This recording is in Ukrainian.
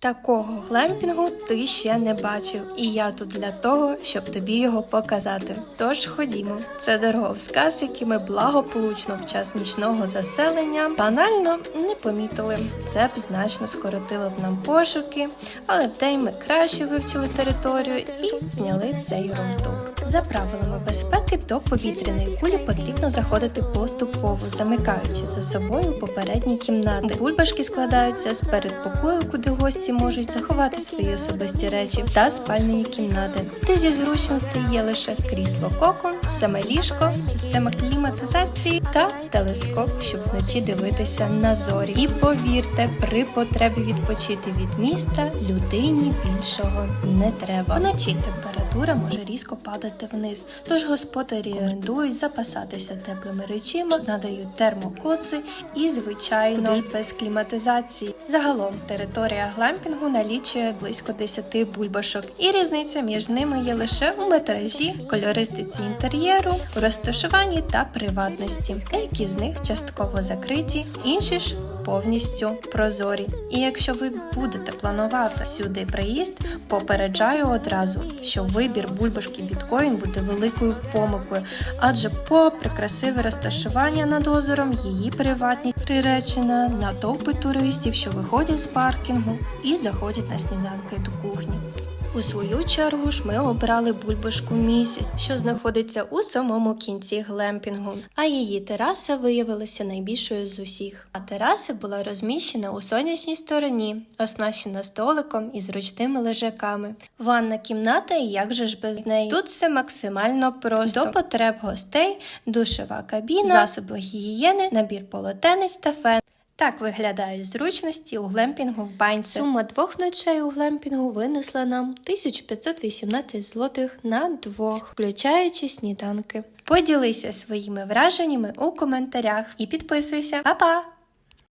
Такого глемпінгу ти ще не бачив, і я тут для того, щоб тобі його показати. Тож ходімо. Це дороговсказ, який ми благополучно в час нічного заселення банально не помітили. Це б значно скоротило б нам пошуки, але вдень ми краще вивчили територію і зняли цей рундук. За правилами безпеки до повітряної кулі потрібно заходити поступово, замикаючи за собою попередні кімнати. Бульбашки складаються з передпокою, куди гості можуть заховати свої особисті речі, та спальної кімнати, де зі зручностей є лише крісло кокон, саме ліжко, система кліматизації та телескоп, щоб вночі дивитися на зорі. І повірте, при потребі відпочити від міста людині більшого не треба. Вночі температура може різко падати вниз, тож господарі рекомендують запасатися теплими речима, надають термокоци і звичайно ж без кліматизації. Загалом територія глампінгу налічує близько 10 бульбашок, і різниця між ними є лише у метражі, кольористиці інтер'єру, розташуванні та приватності. Деякі з них частково закриті, інші ж повністю прозорі. І якщо ви будете планувати сюди приїзд, попереджаю одразу, що вибір бульбашки біткоін буде великою помилкою, адже попри красиве розташування над озером, її приватність приречена на товпи туристів, що виходять з паркінгу і заходять на сніданки до кухні. У свою чергу ж ми обрали бульбашку місяць, що знаходиться у самому кінці глемпінгу, а її тераса виявилася найбільшою з усіх. А тераса була розміщена у сонячній стороні, оснащена столиком і зручними лежаками. Ванна кімната, і як же ж без неї? Тут все максимально просто. До потреб гостей, душова кабіна, засоби гігієни, набір полотенець та фен. Так виглядають зручності у глемпінгу в баньці. Сума двох ночей у глемпінгу винесла нам 1518 злотих на двох, включаючи сніданки. Поділися своїми враженнями у коментарях і підписуйся. Па-па!